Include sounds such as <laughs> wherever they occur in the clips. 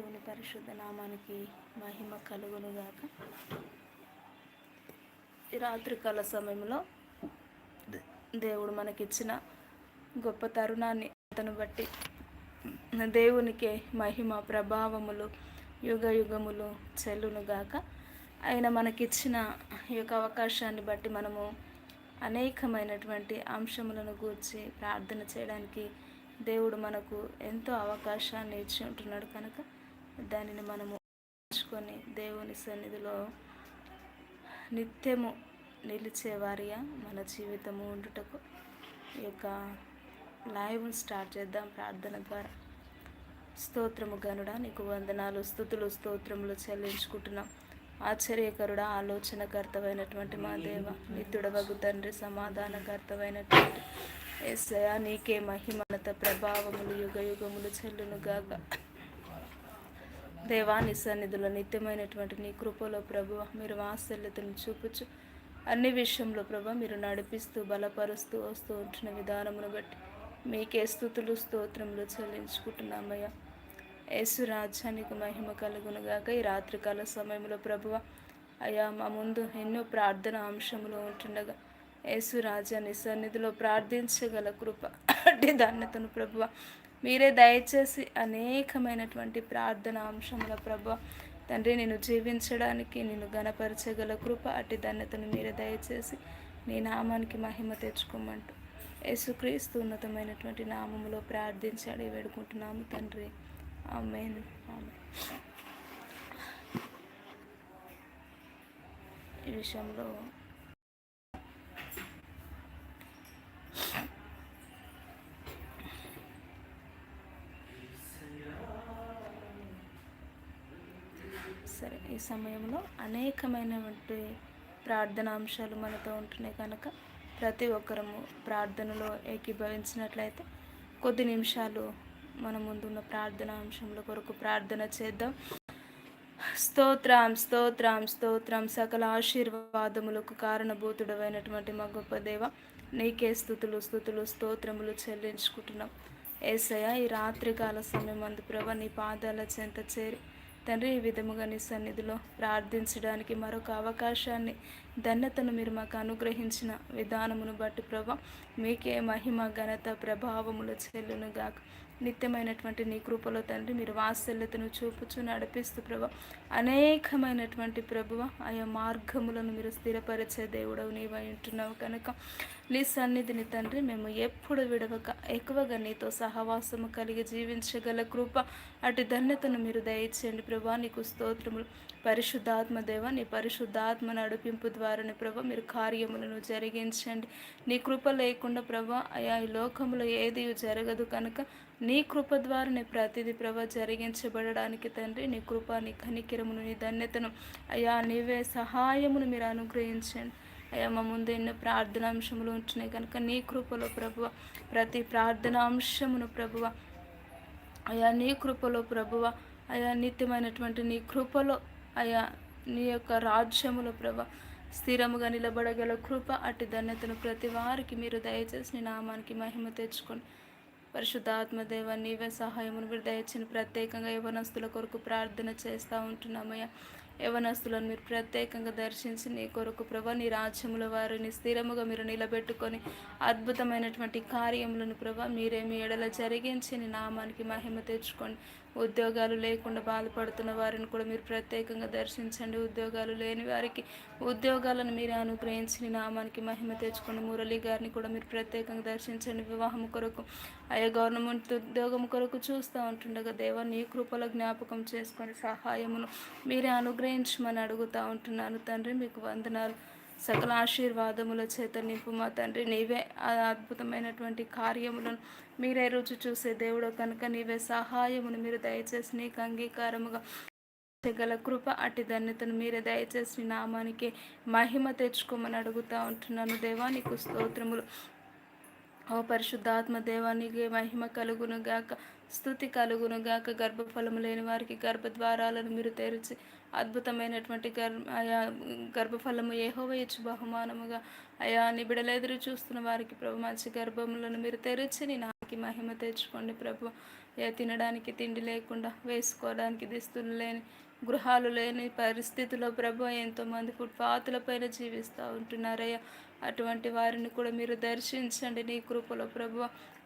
దేవుని పరిశుద్ధ నామానికి మహిమ కలుగునుగాక. ఈ రాత్రికాల సమయంలో దేవుడు మనకిచ్చిన గొప్ప తరుణాన్ని అతను బట్టి దేవునికే మహిమ ప్రభావములు యుగ యుగములు చెల్లునుగాక. ఆయన మనకిచ్చిన ఈ యొక్క అవకాశాన్ని బట్టి మనము అనేకమైనటువంటి అంశములను గూర్చి ప్రార్థన చేయడానికి దేవుడు మనకు ఎంతో అవకాశాన్ని ఇచ్చి ఉంటున్నాడు కనుక దానిని మనము ఉంచుకొని దేవుని సన్నిధిలో నిత్యము నిలిచేవారిగా మన జీవితము ఉండుటకు ఈ యొక్క లైవ్ స్టార్ట్ చేద్దాం ప్రార్థన ద్వారా. స్తోత్రము గనుడా నీకు వందనాలు స్థుతులు స్తోత్రములు చెల్లించుకుంటున్నాం. ఆశ్చర్యకరుడా ఆలోచనకర్తమైనటువంటి మా దేవ నిత్యుడవగు తండ్రి సమాధానకర్తమైనటువంటి ఏసయా నీకే మహిమనత ప్రభావములు యుగ యుగములు చెల్లునుగాక. దేవా దేవాని సన్నిధిలో నిత్యమైనటువంటి నీ కృపలో ప్రభు మీరు వాత్సల్యతను చూపుచు. అన్ని విషయంలో ప్రభు మీరు నడిపిస్తూ బలపరుస్తూ వస్తూ ఉంటున్న విధానమును బట్టి మీకే స్థుతులు స్తోత్రములు చెల్లించుకుంటున్నామయ్యా. యేసు రాజ్యానికి మహిమ కలుగునుగాక ఈ రాత్రికాల సమయంలో ప్రభువ అయ్యా మా ముందు ఎన్నో ప్రార్థన అంశములు ఉంటుండగా యేసు రాజాని సన్నిధిలో ప్రార్థించగల కృప అంటే ధన్యతను ప్రభువ మీరే దయచేసి అనేకమైనటువంటి ప్రార్థన అంశముల ప్రభ తండ్రి నేను జీవించడానికి నేను గణపరచగల కృప అటు ధన్యతను మీరే దయచేసి నీ నామానికి మహిమ తెచ్చుకోమంటూ యేసుక్రీస్తు ఉన్నతమైనటువంటి నామములో ప్రార్థించాడు వేడుకుంటున్నాము తండ్రి. ఆమెన్. ఆమె ఈ విషయంలో సరే ఈ సమయంలో అనేకమైనటువంటి ప్రార్థనా అంశాలు మనతో ఉంటున్నాయి కనుక ప్రతి ఒక్కరము ప్రార్థనలో ఏకీభవించినట్లయితే కొద్ది నిమిషాలు మన ముందున్న ప్రార్థనా అంశంలో కొరకు ప్రార్థన చేద్దాం. స్తోత్రం స్తోత్రం స్తోత్రం. సకల ఆశీర్వాదములకు కారణభూతుడమైనటువంటి మా గొప్ప దేవ నీకే స్థుతులు స్థుతులు స్తోత్రములు చెల్లించుకుంటున్నాం. ఏసయ్య ఈ రాత్రికాల సమయం అందు ప్రభ నీ పాదాల చెంత చేరి తండ్రి ఈ విధముగా నీ సన్నిధిలో ప్రార్థించడానికి మరొక అవకాశాన్ని ధన్యతను మీరు మాకు అనుగ్రహించిన విధానమును బట్టి ప్రభా మీకే మహిమ ఘనత ప్రభావములు చెల్లునుగాక. నిత్యమైనటువంటి నీ కృపలో తండ్రి మీరు వాత్సల్యతను చూపుచు నడిపిస్తూ ప్రభ. అనేకమైనటువంటి ప్రభువ ఆయా మార్గములను మీరు స్థిరపరిచే దేవుడవు నీవై ఉంటున్నావు కనుక. నీ సన్నిధిని తండ్రి మేము ఎప్పుడు విడవక ఎక్కువగా నీతో సహవాసము కలిగి జీవించగల కృప అటు ధన్యతను మీరు దయచేయండి ప్రభా. నీకు స్తోత్రములు. పరిశుద్ధాత్మ దేవ నీ పరిశుద్ధాత్మ నడిపింపు ద్వారానే ప్రభా మీరు కార్యములను జరిగించండి. నీ కృప లేకుండా ప్రభా అయా ఈ లోకంలో ఏది జరగదు కనుక. నీ కృప ద్వారానే ప్రతిదీ ప్రభ జరిగించబడడానికి తండ్రి నీ కృప నీ కనికిరమును నీ ధన్యతను అయా నీవే సహాయమును మీరు అనుగ్రహించండి. అయ్యా మా ముందు ఎన్నో ప్రార్థనాంశములు ఉంటున్నాయి కనుక నీ కృపలో ప్రభువ ప్రతి ప్రార్థనాంశమును ప్రభువ అయా నీ కృపలో ప్రభువ అయా నిత్యమైనటువంటి నీ కృపలో అయా నీ యొక్క రాజ్యములో ప్రభ స్థిరముగా నిలబడగల కృప అట్టి ధన్యతను ప్రతి వారికి మీరు దయచేసి నీ నామానికి మహిమ తెచ్చుకోండి. పరిశుద్ధాత్మదేవ నీవే సహాయమును మీరు దయచిన ప్రత్యేకంగా యవనస్తుల కొరకు ప్రార్థన చేస్తూ ఉంటున్నామయ్యా. యవనస్తులను మీరు ప్రత్యేకంగా దర్శించి నీ కొరకు ప్రభా నీ రాజ్యముల వారిని స్థిరముగా మీరు నిలబెట్టుకొని అద్భుతమైనటువంటి కార్యములను ప్రభా మీరే మీ ఎడల జరిగించి నీ నామానికి మహిమ తెచ్చుకోండి. ఉద్యోగాలు లేకుండా బాధపడుతున్న వారిని కూడా మీరు ప్రత్యేకంగా దర్శించండి. ఉద్యోగాలు లేని వారికి ఉద్యోగాలను మీరు అనుగ్రహించి నామానికి మహిమ తెచ్చుకోండి. మురళి గారిని కూడా మీరు ప్రత్యేకంగా దర్శించండి. వివాహం కొరకు అయ్యా గవర్నమెంట్ ఉద్యోగం కొరకు చూస్తూ ఉంటుండగా దేవా నీ కృపలో జ్ఞాపకం చేసుకొని సహాయమును మీరే అనుగ్రహించమని అడుగుతూ ఉంటున్నాను. తండ్రి మీకు వందనాలు. సకల ఆశీర్వాదముల చేత నింపు మా తండ్రి. నీవే ఆ అద్భుతమైనటువంటి కార్యములను మీరే రుచి చూసే దేవుడు. కనుక నీవే సహాయమును మీరు దయచేసి నీకు అంగీకారముగా గల కృప అటు ధన్యతను మీరే దయచేసి నామానికి మహిమ తెచ్చుకోమని అడుగుతూ ఉంటున్నాను. దేవానికి స్తోత్రములు. ఓ పరిశుద్ధాత్మ దేవానికి మహిమ కలుగును గాక స్థుతి కలుగును గాక గర్భఫలము లేని వారికి గర్భద్వారాలను మీరు తెరిచి అద్భుతమైనటువంటి గర్భ అయా గర్భఫలము ఏహోవ ఇచ్చు బహుమానముగా అయా నిబిడలెదురు ఎదురు చూస్తున్న వారికి ప్రభు మంచి గర్భములను మీరు తెరిచి నేను నాకి మహిమ తెచ్చుకోండి ప్రభు. ఏ తినడానికి తిండి లేకుండా వేసుకోవడానికి దుస్తులు లేని గృహాలు లేని పరిస్థితుల్లో ప్రభు ఎంతోమంది ఫుట్పాత్ల పైన జీవిస్తూ ఉంటున్నారయ్యా. అటువంటి వారిని కూడా మీరు దర్శించండి నీ కృపలో ప్రభు.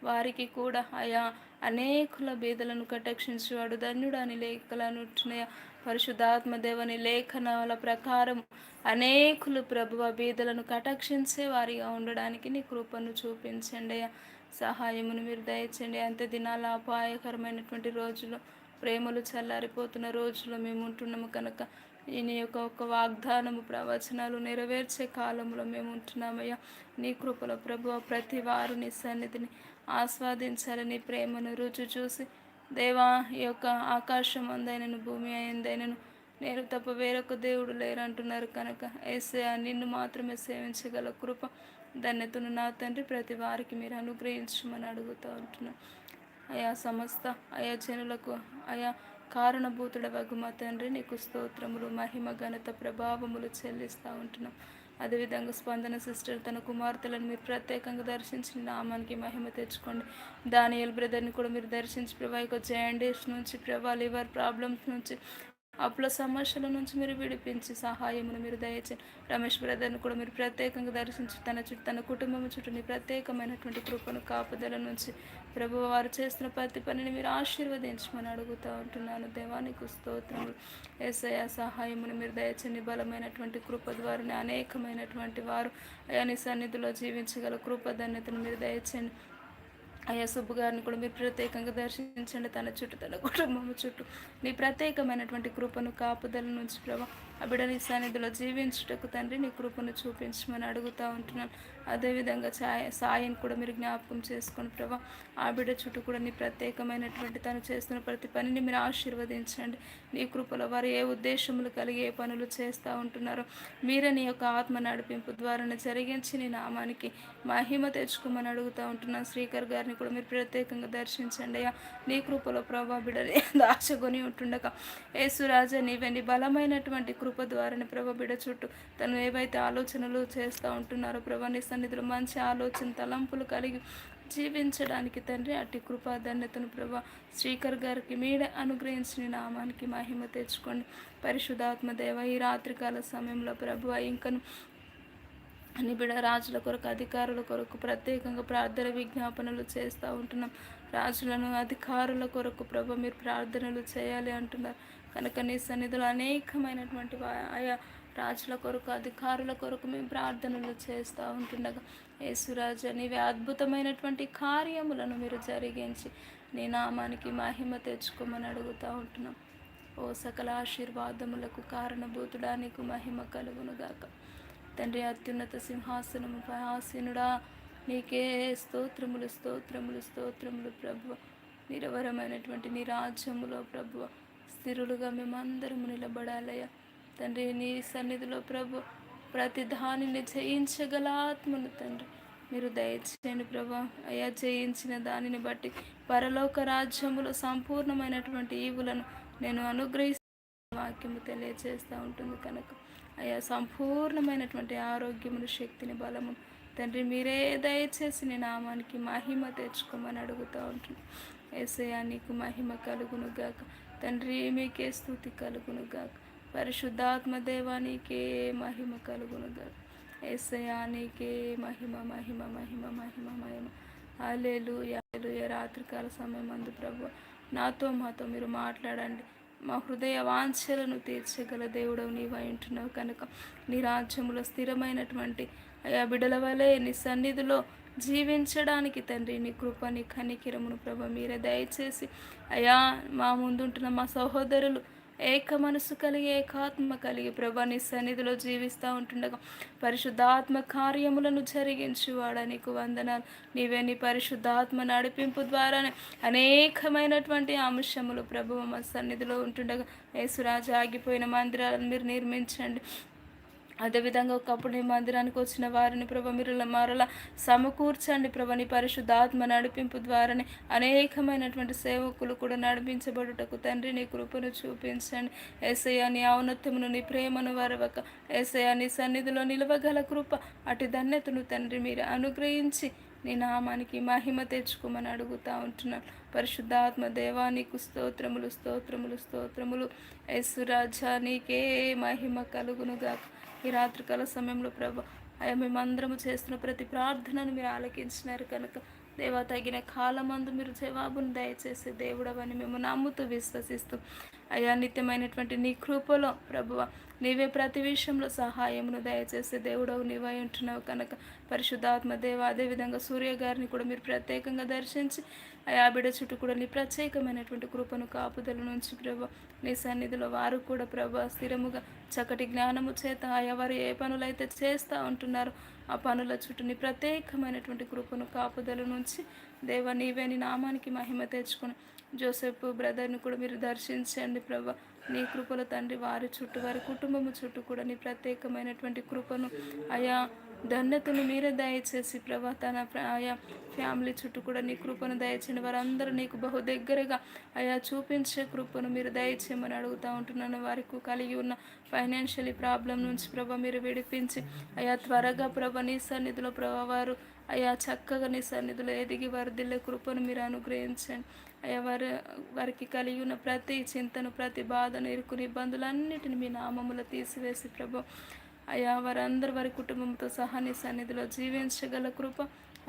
వారికి కూడా ఆయా అనేకుల బీదలను కటాక్షించేవాడు ధన్యుడు అని లేఖలను ఉంటున్నాయా పరిశుద్ధాత్మ దేవుని లేఖనాల ప్రకారం అనేకులు ప్రభువ బీదలను కటాక్షించే వారిగా ఉండడానికి నీ కృపను చూపించండి. సహాయమును మీరు దయచండి. అంత దినాల అపాయకరమైనటువంటి రోజులు ప్రేమలు చల్లారిపోతున్న రోజులు మేము ఉంటున్నాము కనుక ఈ యొక్క ఒక వాగ్దానము ప్రవచనాలు నెరవేర్చే కాలంలో మేము ఉంటున్నామయ్యా. నీ కృపలో ప్రభు ప్రతి వారు నీ సన్నిధిని ఆస్వాదించాలని ప్రేమను రుచి చూసి దేవా ఈ యొక్క ఆకాశం అందైనను భూమి అయిందైనను నేను తప్ప వేరొక దేవుడు లేరంటున్నారు కనుక ఏసే నిన్ను మాత్రమే సేవించగల కృప ధన్యతను నా తండ్రి ప్రతి వారికి మీరు అనుగ్రహించమని అడుగుతూ ఉంటున్నాను అయా సమస్త అయా జనులకు అయా కారణభూతుడవగు మా తండ్రి నీకు స్తోత్రములు మహిమ ఘనత ప్రభావములు చెల్లిస్తూ ఉంటున్నాం. అదేవిధంగా స్పందన సిస్టర్ తన కుమార్తెలను మీరు ప్రత్యేకంగా దర్శించిన నామానికి మహిమ తెచ్చుకోండి. దానియల్ బ్రదర్ని కూడా మీరు దర్శించి ప్రభా యొక్క జయండేస్ నుంచి ప్రభా లివర్ ప్రాబ్లమ్స్ నుంచి అప్పుల సమస్యల నుంచి మీరు విడిపించి సహాయమును మీరు దయచేయండి. రమేష్ బ్రదర్ని కూడా మీరు ప్రత్యేకంగా దర్శించి తన చుట్టూ తన కుటుంబం చుట్టూ ప్రత్యేకమైనటువంటి కృపను కాపుదల నుంచి ప్రభు వారు చేస్తున్న ప్రతి పనిని మీరు ఆశీర్వదించమని అడుగుతూ ఉంటున్నాను. దేవానికి స్తోత్రములు. ఏసయ సహాయమును మీరు దయచండి. బలమైనటువంటి కృప ద్వారా అనేకమైనటువంటి వారు అయాని సన్నిధిలో జీవించగల కృపధన్యతను మీరు దయచండి. అయ్యా సుబ్బు గారిని కూడా మీరు ప్రత్యేకంగా దర్శించండి. తన చుట్టూ తన కుటుంబం చుట్టూ నీ ప్రత్యేకమైనటువంటి కృపను కాపుదల నుంచి ప్రభా ఆ బిడ్డ నీ సన్నిధిలో జీవించుటకు తండ్రి నీ కృపను చూపించమని అడుగుతూ ఉంటున్నాను. అదేవిధంగా ఛాయ సాయిని కూడా మీరు జ్ఞాపకం చేసుకుని ప్రభా ఆ బిడ్డ చుట్టూ కూడా నీ ప్రత్యేకమైనటువంటి తను చేస్తున్న ప్రతి పనిని మీరు ఆశీర్వదించండి. నీ కృపలో వారు ఏ ఉద్దేశములు కలిగి ఏ పనులు చేస్తూ ఉంటున్నారో మీరే నీ యొక్క ఆత్మ నడిపింపు ద్వారా జరిగించి నీ నామానికి మహిమ తెచ్చుకోమని అడుగుతూ ఉంటున్నాను. శ్రీకర్ గారిని కూడా మీరు ప్రత్యేకంగా దర్శించండి అయ్యా. నీ కృపలో ప్రభా బిడ్డని <laughs> దాచకొని ఉంటుండగా యేసురాజా నీవే నీ బలమైనటువంటి కృప ద్వారానే ప్రభ బిడ్డ చుట్టూ తను ఏవైతే ఆలోచనలు చేస్తూ ఉంటున్నారో ప్రభా నీ సన్నిధిలో మంచి ఆలోచన తలంపులు కలిగి జీవించడానికి తండ్రి అట్టి కృపాధన్యతను ప్రభా. శ్రీకర్ గారికి మీడే అనుగ్రహించిన నామానికి మహిమ తెచ్చుకోండి. పరిశుధాత్మ దేవ ఈ రాత్రికాల సమయంలో ప్రభు ఇంకను నిబిడ రాజుల కొరకు అధికారుల కొరకు ప్రత్యేకంగా ప్రార్థన విజ్ఞాపనలు చేస్తూ ఉంటున్నాం. రాజులను అధికారుల కొరకు ప్రభు మీరు ప్రార్థనలు చేయాలి అంటున్నారు. కనుక నీ సన్నిధిలో అనేకమైనటువంటి ఆయా రాజుల కొరకు అధికారుల కొరకు మేము ప్రార్థనలు చేస్తూ ఉంటుండగా యేసురాజు నీవే అద్భుతమైనటువంటి కార్యములను మీరు జరిగించి నీ నామానికి మహిమ తెచ్చుకోమని అడుగుతూ ఉంటున్నాం. ఓ సకల ఆశీర్వాదములకు కారణభూతుడా నీకు మహిమ కలుగునుగాక. తండ్రి అత్యున్నత సింహాసనముపై ఆసీనుడా నీకే స్తోత్రములు స్తోత్రములు స్తోత్రములు ప్రభు నిరవరమైనటువంటి నీ రాజ్యములో ప్రభు స్థిరులుగా మేమందరము నిలబడాలయ్యా. తండ్రి నీ సన్నిధిలో ప్రభు ప్రతి దానిని జయించగల ఆత్మను తండ్రి. మీరు దయచేయండి ప్రభా అయ్యా జయించిన దానిని బట్టి పరలోక రాజ్యములో సంపూర్ణమైనటువంటి ఈవులను నేను అనుగ్రహిస్తున్న వాక్యము తెలియజేస్తూ ఉంటుంది కనుక. అయ్యా సంపూర్ణమైనటువంటి ఆరోగ్యమును శక్తిని బలము తండ్రి మీరే దయచేసి నీ నామానికి మహిమ తెచ్చుకోమని అడుగుతూ ఉంటుంది ఏసయా నీకు మహిమ కలుగును గాక తండ్రి మీకే స్థుతి కలుగును గాక పరిశుద్ధాత్మదేవానికే మహిమ కలుగును ఎస్సయానికే మహిమ మహిమ మహిమ మహిమ మహిమ. అలేలు యాలు రాత్రికాల సమయం అందు ప్రభు నాతో మాతో మీరు మాట్లాడండి. మా హృదయ వాంఛలను తీర్చగల దేవుడవు నీవు ఉంటున్నావు కనుక నీ రాజ్యములో స్థిరమైనటువంటి అయా బిడల వలె నీ సన్నిధిలో జీవించడానికి తండ్రి నీ కృప నీ కనికిరమును ప్రభ మీరే దయచేసి అయా మా ముందుంటున్న మా సహోదరులు ఏక మనసు కలిగి ఏకాత్మ కలిగి ప్రభా నీ సన్నిధిలో జీవిస్తూ ఉంటుండగా పరిశుద్ధాత్మ కార్యములను జరిగించువాడా నీకు వందనాలు. నీవే నీ పరిశుద్ధాత్మ నడిపింపు ద్వారానే అనేకమైనటువంటి అంశములు ప్రభు మా సన్నిధిలో ఉంటుండగా యేసురాజు ఆగిపోయిన మందిరాలను మీరు నిర్మించండి. అదేవిధంగా ఒకప్పుడు నీ మందిరానికి వచ్చిన వారిని ప్రభ మీరు మరలా సమకూర్చండి ప్రభ. నీ పరిశుద్ధాత్మ నడిపింపు ద్వారానే అనేకమైనటువంటి సేవకులు కూడా నడిపించబడుటకు తండ్రి నీ కృపను చూపించండి. ఏసయ్య నీ ఔన్నత్యమును నీ ప్రేమను వరవక. ఏసయ్య నీ సన్నిధిలో నిలవగల కృప అటు ధన్యతను తండ్రి మీరు అనుగ్రహించి నీ నామానికి మహిమ తెచ్చుకోమని అడుగుతా ఉంటున్నాను పరిశుద్ధాత్మ దేవానికి స్తోత్రములు స్తోత్రములు స్తోత్రములు. యస్సురాజా నీకే మహిమ కలుగునుగా ఈ రాత్రికాల సమయంలో ప్రభు అయ్యా మేమందరము చేస్తున్న ప్రతి ప్రార్థనను మీరు ఆలకించినారు కనుక. దేవా తగిన కాలమందు మీరు జవాబును దయచేసి దేవుడవని మేము నమ్ముతూ విశ్వసిస్తూ అయ్యా నిత్యమైనటువంటి నీ కృపలో ప్రభువ నీవే ప్రతి విషయంలో సహాయమును దయచేసి దేవుడవు నీవై ఉంటున్నావు కనుక పరిశుద్ధాత్మ దేవ అదేవిధంగా సూర్య గారిని కూడా మీరు ప్రత్యేకంగా దర్శించి ఆ బిడ చుట్టూ కూడా నీ ప్రత్యేకమైనటువంటి కృపను కాపుదల నుంచి ప్రభు నీ సన్నిధిలో వారు కూడా ప్రభు స్థిరముగా చక్కటి జ్ఞానము చేత ఆయా వారు ఏ పనులైతే చేస్తూ ఉంటున్నారో ఆ పనుల చుట్టూ నీ ప్రత్యేకమైనటువంటి కృపను కాపుదల నుంచి దేవ నీవే నీ నామానికి మహిమ తెచ్చుకుని జోసెఫ్ బ్రదర్ని కూడా మీరు దర్శించండి ప్రభా. నీ కృపల తండ్రి వారి చుట్టూ వారి కుటుంబము చుట్టూ కూడా నీ ప్రత్యేకమైనటువంటి కృపను ఆయా ధన్యతను మీరే దయచేసి ప్రభా తన ఆయా ఫ్యామిలీ చుట్టూ కూడా నీ కృపను దయచేయండి. వారందరూ నీకు బహు దగ్గరగా అయా చూపించే కృపను మీరు దయచేయమని అడుగుతూ ఉంటున్నాను. వారికి కలిగి ఉన్న ఫైనాన్షియలీ ప్రాబ్లం నుంచి ప్రభా మీరు విడిపించి అయా త్వరగా ప్రభ నీ సన్నిధిలో ప్రభా వారు అయా చక్కగా నీ సన్నిధిలో ఎదిగి వర్ధిల్లే కృపను మీరు అనుగ్రహించండి. అయ్యా వారి వారికి కలిగి ఉన్న ప్రతి చింతను ప్రతి బాధను ఇరుకుని ఇబ్బందులన్నిటిని మీ నామములో తీసివేసి ప్రభు అయ్యా వారందరూ వారి కుటుంబంతో సహా నీ సన్నిధిలో జీవించగల కృప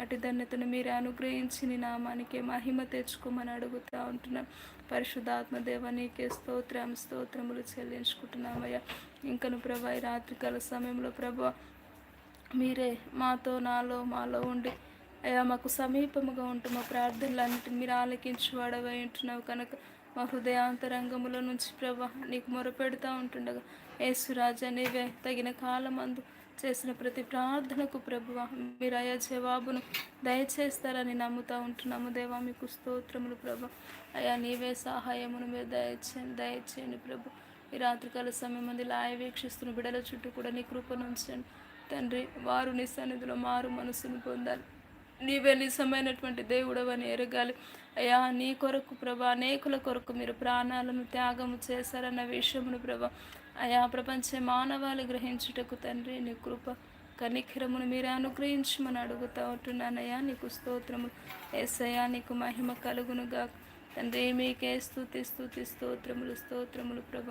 అటు ధన్యతను మీరు అనుగ్రహించి నీ నామానికి మహిమ తెచ్చుకోమని అడుగుతూ ఉంటున్నాం. పరిశుద్ధాత్మ దేవ నీకే స్తోత్రం స్తోత్రములు చెల్లించుకుంటున్నామయ్యా. ఇంకను ప్రభా ఈ రాత్రికాల సమయంలో ప్రభా మీరే మాతో నాలో మాలో ఉండి అయ్యా మాకు సమీపముగా ఉంటూ మా ప్రార్థనలన్నిటిని మీరు ఆలకించి వాడవై ఉంటున్నావు కనుక మా హృదయాంతరంగముల నుంచి ప్రభా నీకు మొరపెడుతూ ఉంటుండగా యేసురాజా నీవే తగిన కాలం అందు చేసిన ప్రతి ప్రార్థనకు ప్రభువ మీరు అయ్యా జవాబును దయచేస్తారని నమ్ముతూ ఉంటున్నాము. దేవా మీకు స్తోత్రములు ప్రభు. అయ్యా నీవే సహాయమును మీరు దయచేయండి దయచేయండి ప్రభు. ఈ రాత్రికాల సమయం మంది లాయ వీక్షిస్తున్న బిడల చుట్టూ కూడా నీ కృపను ఉంచండి తండ్రి వారు నీ సన్నిధిలో మారు మనసును పొందాలి. నీవే నిజమైనటువంటి దేవుడవని ఎరగాలి. అయ్యా నీ కొరకు ప్రభా అనేకుల కొరకు మీరు ప్రాణాలను త్యాగము చేశారన్న విషయమును ప్రభా అయా ప్రపంచ మానవాళి గ్రహించుటకు తండ్రి నీ కృప కనిఖరమును మీరు అనుగ్రహించమని అడుగుతా ఉంటున్నానయ్యా. నీకు స్తోత్రము ఏసయ్యా నీకు మహిమ కలుగునుగా తండ్రి మీకే స్థుతి స్థుతి స్తోత్రములు స్తోత్రములు ప్రభ.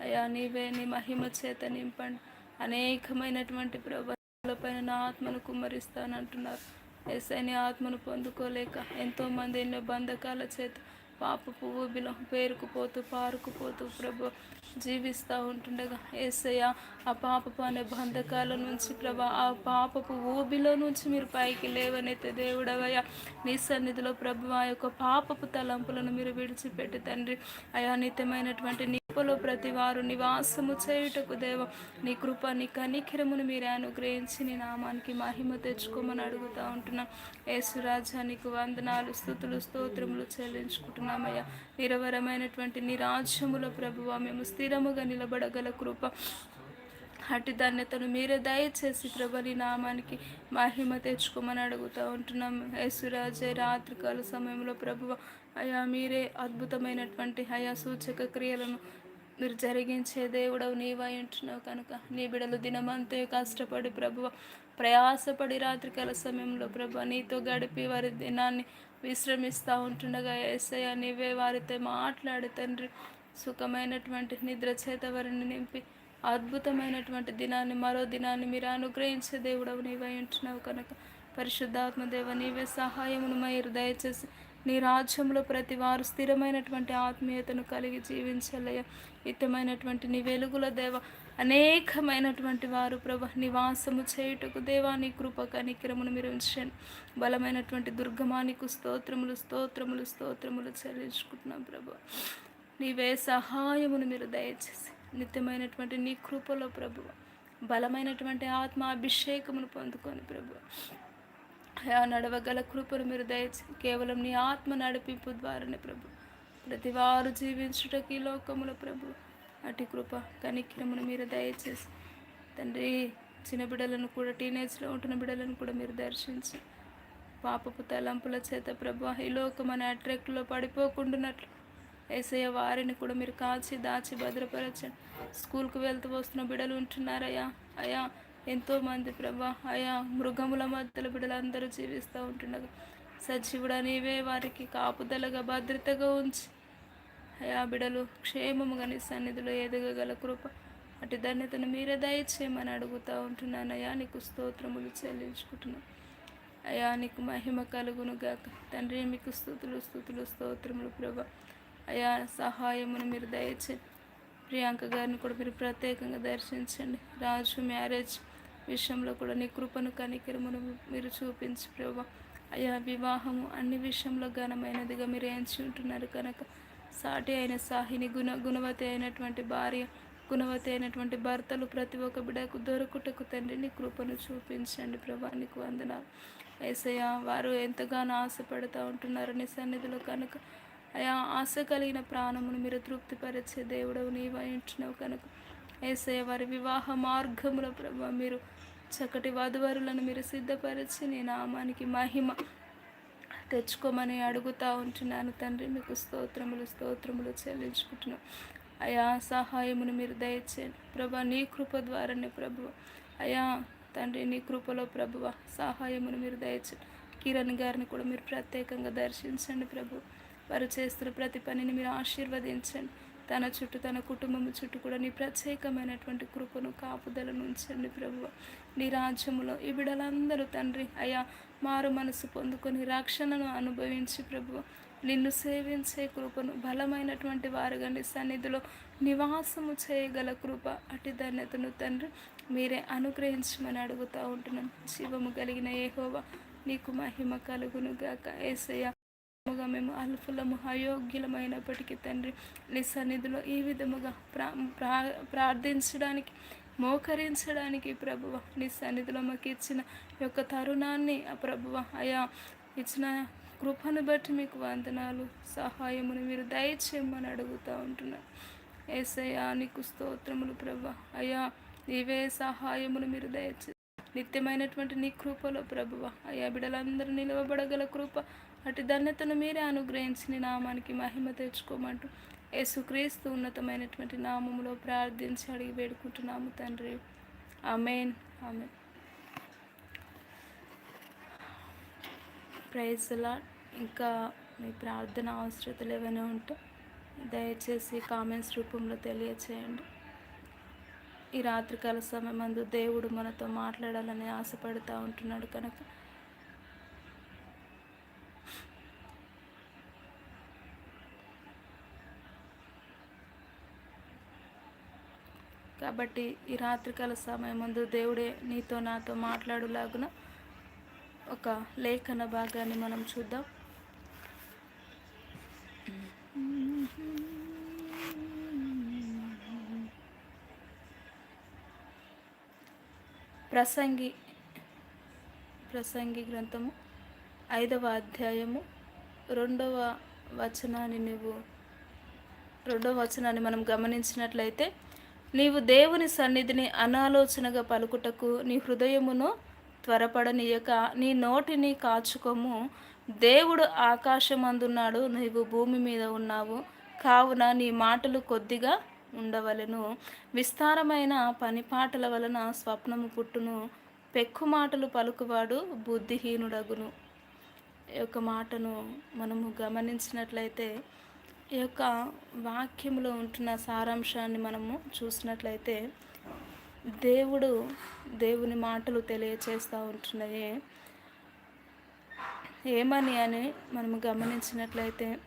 అయా నీవే నీ మహిమ చేత నింపండి. అనేకమైనటువంటి ప్రభావాలపైన నా ఆత్మను కుమ్మరిస్తానంటున్నారు. ఎస్ఐని ఆత్మను పొందుకోలేక ఎంతోమంది ఎన్నో బంధకాల చేత పువ్వు బిలం పేరుకుపోతూ పారుకుపోతూ ప్రభు జీవిస్తూ ఉంటుండగా ఏసయ్య ఆ పాపపు అనే బంధకాల నుంచి ప్రభా ఆ పాపపు ఊబిలో నుంచి మీరు పైకి లేవనైతే దేవుడవయ్యా నీ సన్నిధిలో ప్రభు ఆ యొక్క పాపపు తలంపులను మీరు విడిచిపెట్టి తండ్రి. అయా నిత్యమైనటువంటి కృపలో ప్రతి వారు నివాసము చేయుటకు దేవ నీ కృప నీ కనికిరమును మీరు అనుగ్రహించి నీ నామానికి మహిమ తెచ్చుకోమని అడుగుతూ ఉంటున్నాం. యేసురాజానికి వందనాలు స్థుతులు స్తోత్రములు చెల్లించుకుంటున్నామయ్యా. నిరవరమైనటువంటి నీ రాజ్యముల ప్రభువ మేము స్థిరముగా నిలబడగల కృప అటు ధన్యతను మీరే దయచేసి ప్రభని నామానికి మహిమ తెచ్చుకోమని అడుగుతూ ఉంటున్నాం. యేసురాజే రాత్రికాల సమయంలో ప్రభువ అయా మీరే అద్భుతమైనటువంటి అయా సూచక క్రియలను మీరు జరిగించే దేవుడవు నీవై ఉంటున్నావు కనుక. నీ బిడలు దినమంతే కష్టపడి ప్రభు ప్రయాసపడి రాత్రికాల సమయంలో ప్రభు నీతో గడిపి వారి దినాన్ని విశ్రమిస్తూ ఉంటుండగా ఏసయ్య నీవే వారితో మాట్లాడి తండ్రి సుఖమైనటువంటి నిద్ర చేత వారిని నింపి అద్భుతమైనటువంటి దినాన్ని మరో దినాన్ని మీరు అనుగ్రహించే దేవుడవు నీవై ఉంటున్నావు కనుక. పరిశుద్ధాత్మ దేవ నీవే సహాయమును మీరు దయచేసి నీ రాజ్యంలో ప్రతి వారు స్థిరమైనటువంటి ఆత్మీయతను కలిగి జీవించలేయ. హితమైనటువంటి నీ వెలుగుల దేవ అనేకమైనటువంటి వారు ప్రభ నివాసము చేయుటకు దేవా నీ కృప కనికిరమును మీరు ఉంచండి. బలమైనటువంటి దుర్గమానికి స్తోత్రములు స్తోత్రములు స్తోత్రములు చెల్లించుకుంటున్నాం ప్రభు. నీవే సహాయమును మీరు దయచేసి నిత్యమైనటువంటి నీ కృపలో ప్రభు బలమైనటువంటి ఆత్మ అభిషేకమును పొందుకొని ప్రభు. నడవగల కృపను మీరు దయచి కేవలం నీ ఆత్మ నడిపింపు ద్వారానే ప్రభు. ప్రతి వారు జీవించుటకి ఈ లోకముల ప్రభు అటు కృప కనిక్రమును మీరు దయచేసి. తండ్రి చిన్న బిడ్డలను కూడా టీనేజ్లో ఉంటున్న బిడ్డలను కూడా మీరు దర్శించి. పాపపు తలంపుల చేత ప్రభు ఈ లోకం అనే అట్రాక్ట్లో పడిపోకుండానట్లు. ఏసయ్య వారిని కూడా మీరు కాచి దాచి భద్రపరచండి. స్కూల్కి వెళ్తూ వస్తున్న బిడ్డలు ఉంటున్నారయ్యా. అయ్యా ఎంతోమంది ప్రభా ఆయా మృగముల మధ్యలో బిడ్డలందరూ జీవిస్తూ ఉంటుండగా సజీవుడా నీవే వారికి కాపుదలగా భద్రతగా ఉంచి. అయా బిడలు క్షేమముగా నీ సన్నిధిలో ఎదగగల కృప అటు ధన్యతను మీరే దయచేయమని అడుగుతూ ఉంటున్నాను అయా నీకు స్తోత్రములు చెల్లించుకుంటున్నాను అయా నీకు మహిమ కలుగును గాక. తండ్రి మీకు స్థుతులు స్థుతులు స్తోత్రములు ప్రభా. అయా సహాయమును మీరు దయచేయండి ప్రియాంక గారిని కూడా మీరు ప్రత్యేకంగా దర్శించండి. రాజు మ్యారేజ్ విషయంలో కూడా నీ కృపను కనికరమును మీరు చూపించి ప్రభా. అయా వివాహము అన్ని విషయంలో ఘనమైనదిగా మీరు ఎంచి ఉంటున్నారు కనుక. సాటి అయిన సాహిని గుణ గుణవతి అయినటువంటి భార్య గుణవతి అయినటువంటి భర్తలు ప్రతి ఒక్క బిడకు దొరుకుటకు తండ్రిని కృపను చూపించండి ప్రభా. నీకు వందనాలు. ఏసయ్య వారు ఎంతగానో ఆశపడుతూ ఉంటున్నారు నీ సన్నిధిలో కనుక అయా ఆశ కలిగిన ప్రాణమును మీరు తృప్తిపరిచే దేవుడవు నీవు ఇంటున్నావు కనుక. ఏసయ్య వారి వివాహ మార్గముల ప్రభా మీరు చక్కటి వధువరులను మీరు సిద్ధపరిచి నీ నామానికి మహిమ తెచ్చుకోమని అడుగుతూ ఉంటున్నాను. తండ్రి మీకు స్తోత్రములు స్తోత్రములు చెల్లించుకుంటున్నాం. అయా సహాయమును మీరు దయచేయండి. ప్రభా నీ కృప ద్వారానే ప్రభు అయా తండ్రి నీ కృపలో ప్రభువ సహాయమును మీరు దయచేయండి. కిరణ్ గారిని కూడా మీరు ప్రత్యేకంగా దర్శించండి ప్రభు. వారు చేస్తున్న ప్రతి పనిని మీరు ఆశీర్వదించండి. తన చుట్టూ తన కుటుంబం చుట్టూ కూడా నీ ప్రత్యేకమైనటువంటి కృపను కాపుదలను ఉంచండి ప్రభు నీ రాజ్యములో ఈ బిడలందరూ తండ్రి అయా మారు మనసు పొందుకొని రక్షణను అనుభవించి ప్రభు నిన్ను సేవించే కృపను బలమైనటువంటి వారుగా నీ సన్నిధిలో నివాసము చేయగల కృప అటు ధన్యతను తండ్రి. మీరే అనుగ్రహించమని అడుగుతూ ఉంటున్నాం. శివము కలిగిన ఏహోవా నీకు మహిమ కలుగును గాక. ఏసయ్య మేము అల్ఫులము అయోగ్యులమైనప్పటికీ తండ్రి నీ సన్నిధిలో ఈ విధముగా ప్రా ప్రార్థించడానికి మోకరించడానికి ప్రభువ నీ సన్నిధిలో మాకు ఇచ్చిన యొక్క తరుణాన్ని ఆ ప్రభువ అయా ఇచ్చిన కృపను బట్టి మీకు వందనాలు సహాయమును మీరు దయచేయమని అడుగుతూ ఉంటున్నాను ఏసయ్యా నీకు స్తోత్రములు ప్రభా అయ్యా నీవే సహాయమును మీరు దయచే నిత్యమైనటువంటి నీ కృపలో ప్రభువ అయ్యా బిడలందరూ నిలవబడగల కృప అటు ధన్యతను మీరే అనుగ్రహించి నీ నామానికి మహిమ తెచ్చుకోమంటూ యేసుక్రీస్తు ఉన్నతమైనటువంటి నామములో ప్రార్థించి అడిగి వేడుకుంటున్నాము తండ్రి. అమేన్ అమెన్ ప్రైజ్లా ఇంకా మీ ప్రార్థన అవసరతలు ఏమైనా ఉంటే. దయచేసి కామెంట్స్ రూపంలో తెలియచేయండి. ఈ రాత్రికాల సమయం మందు దేవుడు మనతో మాట్లాడాలని ఆశపడుతూ ఉంటున్నాడు కనుక కాబట్టి ఈ రాత్రికాల సమయం ముందు దేవుడే నీతో నాతో మాట్లాడులాగున ఒక లేఖన భాగాన్ని మనం చూద్దాం. ప్రసంగి ప్రసంగి గ్రంథము ఐదవ అధ్యాయము రెండవ వచనాన్ని నువ్వు రెండవ వచనాన్ని మనం గమనించినట్లయితే నీవు దేవుని సన్నిధిని అనాలోచనగా పలుకుటకు నీ హృదయమును త్వరపడనీయక నీ నోటిని కాచుకోము. దేవుడు ఆకాశమందున్నాడు నీవు భూమి మీద ఉన్నావు. కావున నీ మాటలు కొద్దిగా ఉండవలను. విస్తారమైన పనిపాటల వలన స్వప్నము పుట్టును. పెక్కు మాటలు పలుకువాడు బుద్ధిహీనుడగును. ఈ యొక్క మాటను మనము గమనించినట్లయితే ఈ యొక్క వాక్యంలో ఉంటున్న సారాంశాన్ని మనము చూసినట్లయితే దేవుడు దేవుని మాటలు తెలియచేస్తూ ఉంటున్నాయి. ఏమని అని మనము గమనించినట్లయితే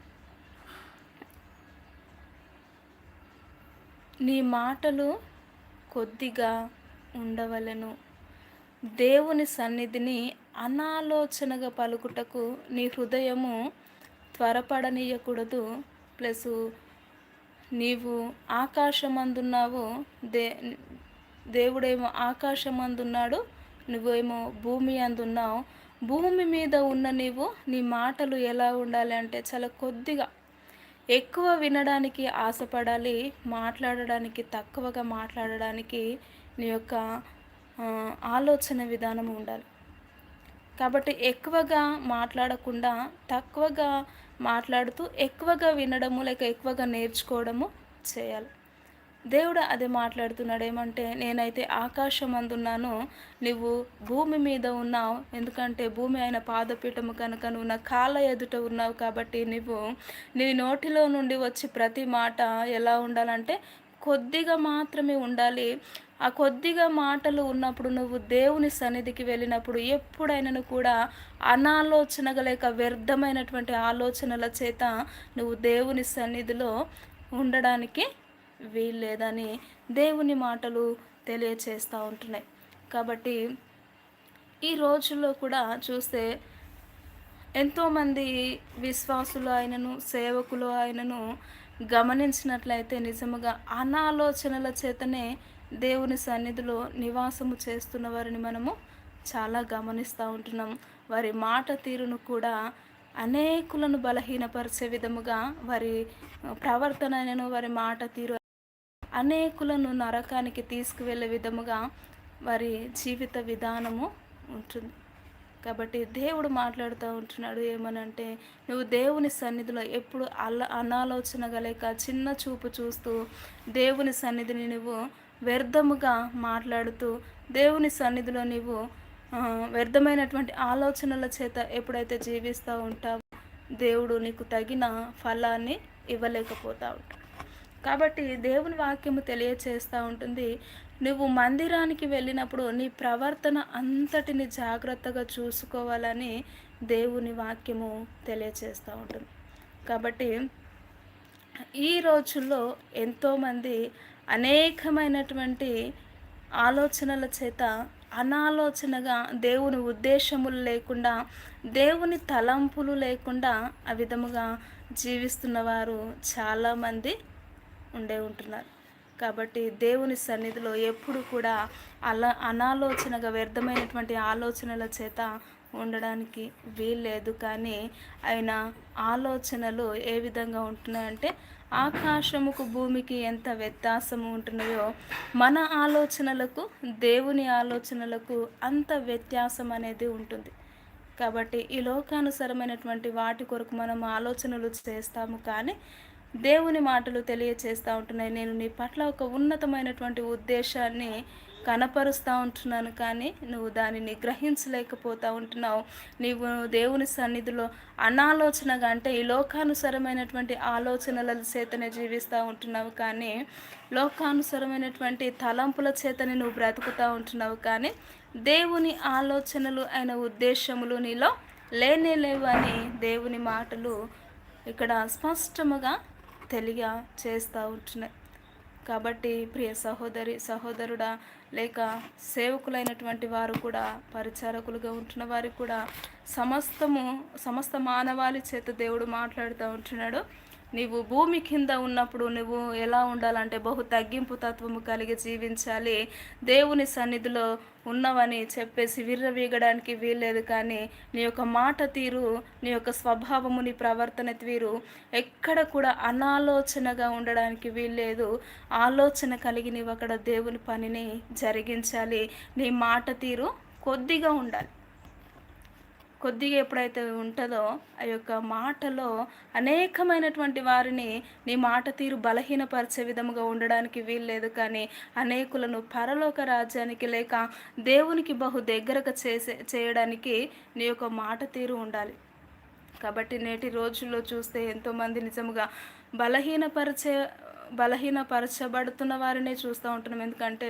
నీ మాటలు కొద్దిగా ఉండవలను. దేవుని సన్నిధిని అనాలోచనగా పలుకుటకు నీ హృదయము త్వరపడనీయకూడదు. ప్లస్ నీవు ఆకాశమందున్నావు దే దేవుడేమో ఆకాశమందున్నాడు నువ్వేమో భూమి అందున్నావు భూమి మీద ఉన్న నీవు నీ మాటలు ఎలా ఉండాలి అంటే చాలా కొద్దిగా ఎక్కువ వినడానికి ఆశపడాలి మాట్లాడడానికి తక్కువగా మాట్లాడడానికి నీ యొక్క ఆలోచన విధానం ఉండాలి. కాబట్టి ఎక్కువగా మాట్లాడకుండా తక్కువగా మాట్లాడుతూ ఎక్కువగా వినడము లేక ఎక్కువగా నేర్చుకోవడము చేయాలి. దేవుడు అదే మాట్లాడుతున్నాడు ఏమంటే నేనైతే ఆకాశం అందున్నాను నువ్వు భూమి మీద ఉన్నావు ఎందుకంటే భూమి అయిన పాదపీఠము కనుక నువ్వు నా కాళ్ళ ఎదుట ఉన్నావు కాబట్టి నువ్వు నీ నోటిలో నుండి వచ్చి ప్రతి మాట ఎలా ఉండాలంటే కొద్దిగా మాత్రమే ఉండాలి. ఆ కొద్దిగా మాటలు ఉన్నప్పుడు నువ్వు దేవుని సన్నిధికి వెళ్ళినప్పుడు ఎప్పుడైనా కూడా అనాలోచనగా లేక వ్యర్థమైనటువంటి ఆలోచనల చేత నువ్వు దేవుని సన్నిధిలో ఉండడానికి వీల్లేదని దేవుని మాటలు తెలియచేస్తూ ఉంటున్నాయి. కాబట్టి ఈ రోజుల్లో కూడా చూస్తే ఎంతోమంది విశ్వాసులు ఆయనను సేవకులు ఆయనను గమనించినట్లయితే నిజముగా అనాలోచనల చేతనే దేవుని సన్నిధిలో నివాసము చేస్తున్న వారిని మనము చాలా గమనిస్తూ ఉంటున్నాం వారి మాట తీరును కూడా అనేకులను బలహీనపరిచే విధముగా వారి ప్రవర్తనను వారి మాట తీరు అనేకులను నరకానికి తీసుకువెళ్ళే విధముగా వారి జీవిత విధానము ఉంటుంది. కాబట్టి దేవుడు మాట్లాడుతూ ఉంటున్నాడు ఏమనంటే నువ్వు దేవుని సన్నిధిలో ఎప్పుడు అల్ల అనాలోచన గలేక చిన్న చూపు చూస్తూ దేవుని సన్నిధిని నువ్వు వ్యర్థముగా మాట్లాడుతూ దేవుని సన్నిధిలో నీవు వ్యర్థమైనటువంటి ఆలోచనల చేత ఎప్పుడైతే జీవిస్తూ ఉంటావు దేవుడు నీకు తగిన ఫలాన్ని ఇవ్వలేకపోతూ ఉంటావు కాబట్టి దేవుని వాక్యము తెలియచేస్తూ ఉంటుంది నువ్వు మందిరానికి వెళ్ళినప్పుడు నీ ప్రవర్తన అంతటిని జాగ్రత్తగా చూసుకోవాలని దేవుని వాక్యము తెలియచేస్తూ ఉంటుంది. కాబట్టి ఈ రోజుల్లో ఎంతోమంది అనేకమైనటువంటి ఆలోచనల చేత అనాలోచనగా దేవుని ఉద్దేశములు లేకుండా దేవుని తలంపులు లేకుండా ఆ విధముగా జీవిస్తున్న వారు చాలామంది ఉండే ఉంటున్నారు. కాబట్టి దేవుని సన్నిధిలో ఎప్పుడు కూడా అలా అనాలోచనగా వ్యర్థమైనటువంటి ఆలోచనల చేత ఉండడానికి వీల్లేదు. కానీ ఆయన ఆలోచనలు ఏ విధంగా ఉంటున్నాయంటే ఆకాశముకు భూమికి ఎంత వ్యత్యాసము ఉంటున్నాయో మన ఆలోచనలకు దేవుని ఆలోచనలకు అంత వ్యత్యాసం అనేది ఉంటుంది. కాబట్టి ఈ లోకానుసరమైనటువంటి వాటి కొరకు మనం ఆలోచనలు చేస్తాము కానీ దేవుని మాటలు తెలియచేస్తూ ఉంటున్నాయి. నేను నీ పట్ల ఒక ఉన్నతమైనటువంటి ఉద్దేశాన్ని కనపరుస్తూ ఉంటున్నాను. కానీ నువ్వు దానిని గ్రహించలేకపోతూ ఉంటున్నావు. నీవు దేవుని సన్నిధిలో అనాలోచనగా అంటే ఈ లోకానుసరమైనటువంటి ఆలోచనల చేతనే జీవిస్తూ ఉంటున్నావు. కానీ లోకానుసరమైనటువంటి తలంపుల చేతనే నువ్వు బ్రతుకుతూ ఉంటున్నావు. కానీ దేవుని ఆలోచనలు అయిన ఉద్దేశములు నీలో లేనే లేవు అని దేవుని మాటలు ఇక్కడ స్పష్టముగా తెలియ చేస్తూ ఉంటున్నాయి కాబట్టి ప్రియ సహోదరి సహోదరుడా లేక సేవకులైనటువంటి వారు కూడా పరిచారకులుగా ఉంటున్న వారికి కూడా సమస్తము సమస్త మానవాళి చేత దేవుడు మాట్లాడుతూ ఉంటున్నాడు. నీవు భూమి కింద ఉన్నప్పుడు నువ్వు ఎలా ఉండాలంటే బహు తగ్గింపు తత్వము కలిగి జీవించాలి. దేవుని సన్నిధిలో ఉన్నవని చెప్పేసి విర్రవీగడానికి వీల్లేదు కానీ నీ యొక్క మాట తీరు నీ యొక్క స్వభావము నీ ప్రవర్తన తీరు ఎక్కడ కూడా అనాలోచనగా ఉండడానికి వీల్లేదు. ఆలోచన కలిగి నీవు అక్కడ దేవుని పనిని జరిగించాలి. నీ మాట తీరు కొద్దిగా ఉండాలి. కొద్దిగా ఎప్పుడైతే ఉంటుందో ఆ యొక్క మాటలో అనేకమైనటువంటి వారిని నీ మాట తీరు బలహీనపరిచే విధముగా ఉండడానికి వీల్లేదు కానీ అనేకులను పరలోక రాజ్యానికి లేక దేవునికి బహు దగ్గరగా చేసే చేయడానికి నీ యొక్క మాట తీరు ఉండాలి. కాబట్టి నేటి రోజుల్లో చూస్తే ఎంతోమంది నిజముగా బలహీనపరిచే బలహీనపరచబడుతున్న వారినే చూస్తూ ఉంటున్నాం. ఎందుకంటే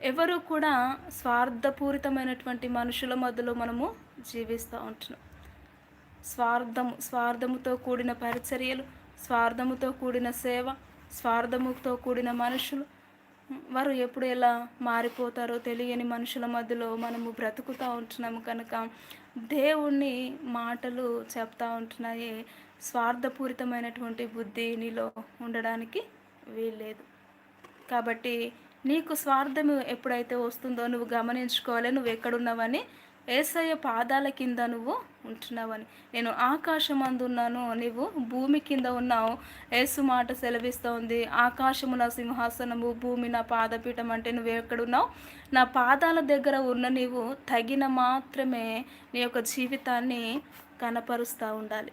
ఎవరు కూడా స్వార్థపూరితమైనటువంటి మనుషుల మధ్యలో మనము జీవిస్తూ ఉంటున్నాం. స్వార్థము స్వార్థముతో కూడిన పరిచర్యలు స్వార్థముతో కూడిన సేవ స్వార్థముతో కూడిన మనుషులు. వారు ఎప్పుడు ఎలా మారిపోతారో తెలియని మనుషుల మధ్యలో మనము బ్రతుకుతూ ఉంటున్నాము కనుక దేవుణ్ణి మాటలు చెప్తా ఉంటున్నాయి. స్వార్థపూరితమైనటువంటి బుద్ధి నీలో ఉండడానికి వీల్లేదు. కాబట్టి నీకు స్వార్థము ఎప్పుడైతే వస్తుందో నువ్వు గమనించుకోవాలి నువ్వు ఎక్కడున్నావని ఏసయ్య పాదాల కింద నువ్వు ఉంటున్నావని. నేను ఆకాశం అందున్నాను నువ్వు భూమి కింద ఉన్నావు. ఏసు మాట సెలవిస్తోంది. ఆకాశము నా సింహాసనము భూమి నా పాదపీఠం అంటే నువ్వు ఎక్కడున్నావు? నా పాదాల దగ్గర ఉన్న నీవు తగిన మాత్రమే నీ యొక్క జీవితాన్ని కనపరుస్తూ ఉండాలి.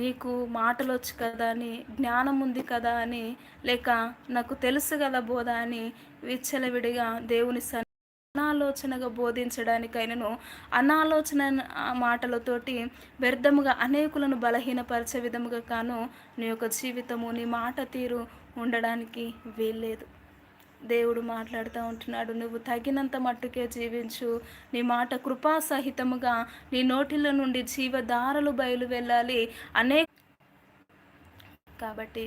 నీకు మాటలు వచ్చు కదా అని జ్ఞానం ఉంది కదా అని లేక నాకు తెలుసు కదా బోధ అని విచ్చలవిడిగా దేవుని సన్ అనాలోచనగా బోధించడానికైనను అనాలోచన మాటలతోటి వ్యర్థముగా అనేకులను బలహీనపరిచే విధముగా కాను నీ యొక్క జీవితము నీ మాట తీరు ఉండడానికి వీల్లేదు. దేవుడు మాట్లాడుతూ ఉంటున్నాడు నువ్వు తగినంత మట్టుకే జీవించు. నీ మాట కృపా సహితముగా నీ నోటిల నుండి జీవధారలు బయలు వెళ్ళాలి. అనేక కాబట్టి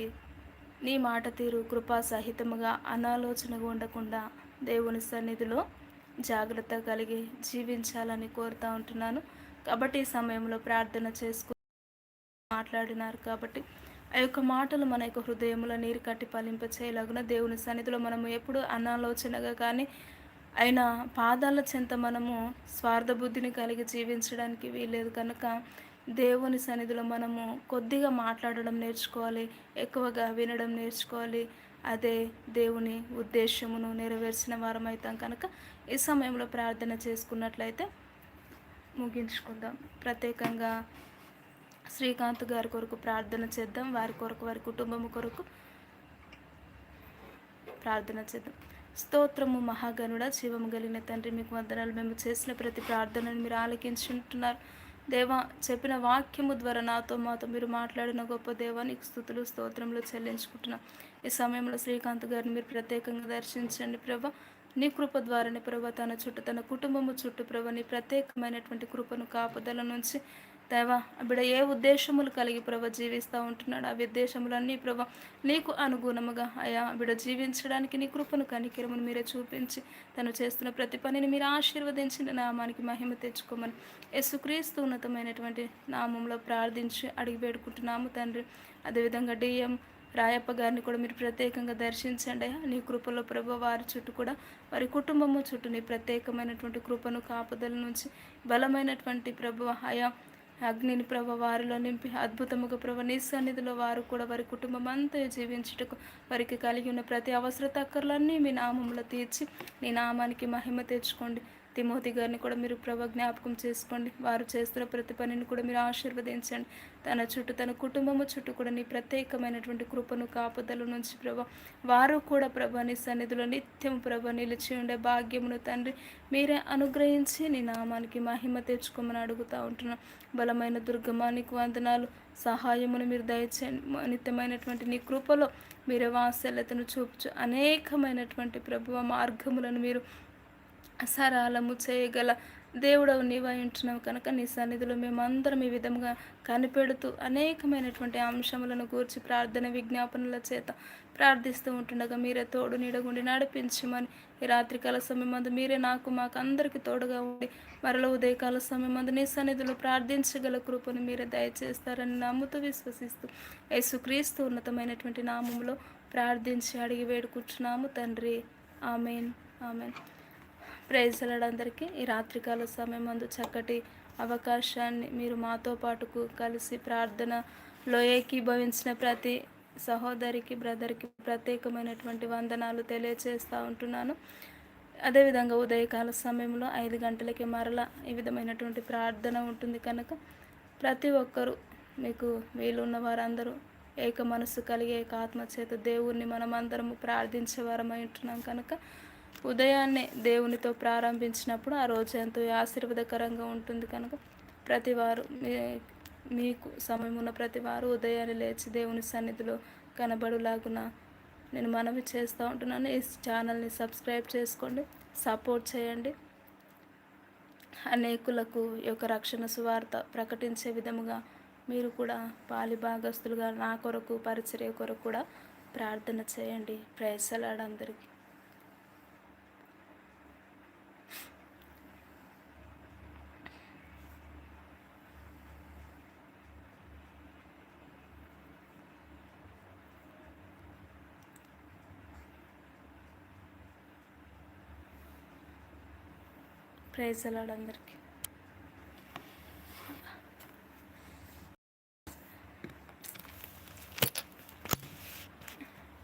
నీ మాట తీరు కృపా సహితముగా అనాలోచనగా ఉండకుండా దేవుని సన్నిధిలో జాగ్రత్త కలిగి జీవించాలని కోరుతూ ఉంటున్నాను. కాబట్టి ఈ సమయంలో ప్రార్థన చేసుకు మాట్లాడినారు కాబట్టి ఆ యొక్క మాటలు మన యొక్క హృదయంలో నీరు కట్టి పలింప చేయలాగున దేవుని సన్నిధిలో మనము ఎప్పుడు అనాలోచనగా కానీ అయినా పాదాల చెంత మనము స్వార్థ బుద్ధిని కలిగి జీవించడానికి వీలేదు కనుక దేవుని సన్నిధిలో మనము కొద్దిగా మాట్లాడడం నేర్చుకోవాలి ఎక్కువగా వినడం నేర్చుకోవాలి అదే దేవుని ఉద్దేశమును నెరవేర్చిన వారం కనుక ఈ సమయంలో ప్రార్థన చేసుకున్నట్లయితే ముగించుకుందాం. ప్రత్యేకంగా శ్రీకాంత్ గారి కొరకు ప్రార్థన చేద్దాం. వారి కొరకు వారి కుటుంబం కొరకు ప్రార్థన చేద్దాం. స్తోత్రము మహాగనుడ జీవము కలిగిన తండ్రి మీకు వందనాలు. మేము చేసిన ప్రతి ప్రార్థనను మీరు ఆలకించుంటున్నారు. దేవా చెప్పిన వాక్యము ద్వారా నాతో మాతో మీరు మాట్లాడిన గొప్ప దేవా నీకు స్థుతులు స్తోత్రములు చెల్లించుకుంటున్నాం. ఈ సమయంలో శ్రీకాంత్ గారిని మీరు ప్రత్యేకంగా దర్శించండి ప్రభా. నీ కృప ద్వారానే ప్రభా తన చుట్టూ తన కుటుంబము చుట్టూ ప్రభా నీ ప్రత్యేకమైనటువంటి కృపను కాపుదల నుంచి దేవా బిడ ఏ ఉద్దేశములు కలిగి ప్రభ జీవిస్తూ ఉంటున్నాడు ఆ ఉద్దేశములన్నీ ప్రభ నీకు అనుగుణముగా అయా బిడ జీవించడానికి నీ కృపను కనికిరమును మీరే చూపించి తను చేస్తున్న ప్రతి పనిని మీరు ఆశీర్వదించిన నామానికి మహిమ తెచ్చుకోమని యేసుక్రీస్తు ఉన్నతమైనటువంటి నామంలో ప్రార్థించి అడిగి పెడుకుంటున్నాము తండ్రి. అదేవిధంగా డిఎం రాయప్ప గారిని కూడా మీరు ప్రత్యేకంగా దర్శించండి. నీ కృపలో ప్రభు వారి చుట్టూ కూడా వారి కుటుంబము చుట్టూ నీ ప్రత్యేకమైనటువంటి కృపను కాపుదల నుంచి బలమైనటువంటి ప్రభు హయా అగ్నిని ప్రభ వారిలో నింపి అద్భుతముగా ప్రభ నీ సన్నిధిలో వారు కూడా వారి కుటుంబం అంతా జీవించుటకు వారికి కలిగి ఉన్న ప్రతి అవసరత అక్కర్లన్నీ మీ నామంలో తీర్చి నీ నామానికి మహిమ తెచ్చుకోండి. తిమోతి గారిని కూడా మీరు ప్రభా జ్ఞాపకం చేసుకోండి. వారు చేస్తున్న ప్రతి పనిని కూడా మీరు ఆశీర్వదించండి. తన చుట్టూ తన కుటుంబము చుట్టూ కూడా నీ ప్రత్యేకమైనటువంటి కృపను కాపుదల నుంచి ప్రభ వారు కూడా ప్రభా నీ సన్నిధిలో నిత్యం ప్రభ నిలిచి ఉండే భాగ్యమును తండ్రి మీరే అనుగ్రహించి నీ నామానికి మహిమ తెచ్చుకోమని అడుగుతూ ఉంటున్నాం. బలమైన దుర్గమానికి వందనాలు. సహాయమును మీరు దయచేయండి. నిత్యమైనటువంటి నీ కృపలో మీరే వాత్సల్యతను చూపుచు అనేకమైనటువంటి ప్రభువ మార్గములను మీరు సరాలము చేయగల దేవుడవు నీవై ఉంటున్నావు కనుక నీ సన్నిధిలో మేమందరం ఈ విధంగా కనిపెడుతూ అనేకమైనటువంటి అంశములను గూర్చి ప్రార్థన విజ్ఞాపనల చేత ప్రార్థిస్తూ ఉంటుండగా మీరే తోడు నీడగుండి నడిపించమని ఈ రాత్రికాల సమయం మందు మీరే నాకు మాకు అందరికీ తోడుగా ఉండి మరల ఉదయకాల సమయం మందు నీ సన్నిధిలో ప్రార్థించగల కృపను మీరే దయచేస్తారని నమ్ముతూ విశ్వసిస్తూ యేసుక్రీస్తు ఉన్నతమైనటువంటి నామంలో ప్రార్థించి అడిగి వేడుకుంటున్నాము తండ్రి. ఆమెన్. ఆమెన్. ప్రేజలందరికీ ఈ రాత్రికాల సమయం మందు చక్కటి అవకాశాన్ని మీరు మాతో పాటుకు కలిసి ప్రార్థనలో ఏకీభవించిన ప్రతి సహోదరికి బ్రదర్కి ప్రత్యేకమైనటువంటి వందనాలు తెలియచేస్తూ ఉంటున్నాను. అదేవిధంగా ఉదయకాల సమయంలో ఐదు గంటలకి మరల ఈ విధమైనటువంటి ప్రార్థన ఉంటుంది కనుక ప్రతి ఒక్కరూ మీకు వీలున్న వారందరూ ఏక మనసు కలిగే ఏక ఆత్మచేత దేవుణ్ణి మనమందరము ప్రార్థించే వారమై ఉంటున్నాం కనుక ఉదయాన్నే దేవునితో ప్రారంభించినప్పుడు ఆ రోజు ఎంతో ఆశీర్వాదకరంగా ఉంటుంది కనుక ప్రతివారు మీ మీకు సమయం ఉన్న ప్రతివారు ఉదయాన్నే లేచి దేవుని సన్నిధిలో కనబడులాగున నేను మనవి చేస్తూ ఉంటున్నాను. ఈ ఛానల్ని సబ్స్క్రైబ్ చేసుకోండి సపోర్ట్ చేయండి. అనేకులకు యొక్క రక్షణ సువార్త ప్రకటించే విధముగా మీరు కూడా పాలి భాగస్తులుగా నా కొరకు పరిచర్య కొరకు కూడా ప్రార్థన చేయండి. ప్రయత్నాలందరికీ ప్రైజ్ అలాడ్ అందరికీ